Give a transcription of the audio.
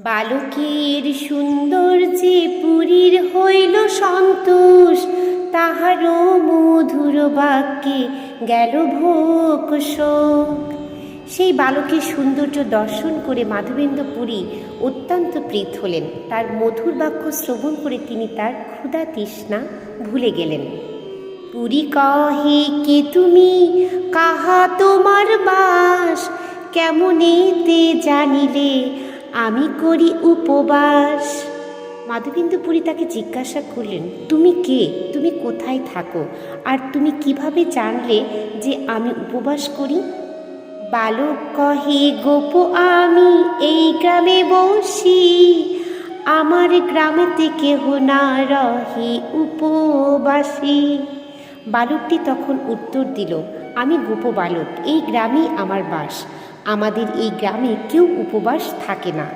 বালকের সুন্দর যে পুরীর হইল সন্তোষ। তাহারও মধুর বাক্যে গেল ভোগ শোক। সেই বালকের সৌন্দর্য দর্শন করে মাধবেন্দ্র পুরী অত্যন্ত প্রীত হলেন। তার মধুর বাক্য শ্রবণ করে তিনি তার ক্ষুধা তৃষ্ণা ভুলে গেলেন। পুরী কহে কে তুমি? কাহা তোমার বাস? কেমনেতে জানিলে? আমি করি উপবাস। মাধবেন্দ্র পুরী তাকে জিজ্ঞাসা করলেন, তুমি কে? তুমি কোথায় থাকো? আর তুমি কীভাবে জানলে যে আমি উপবাস করি? বালক কহে, গোপ আমি এই গ্রামে বসি। আমার গ্রামেতে কেহ না রহে উপবাসী। বালকটি তখন উত্তর দিল, আমি গোপ বালক, এই গ্রামেই আমার বাস। আমাদের এই গ্রামে কেউ উপবাস থাকে না।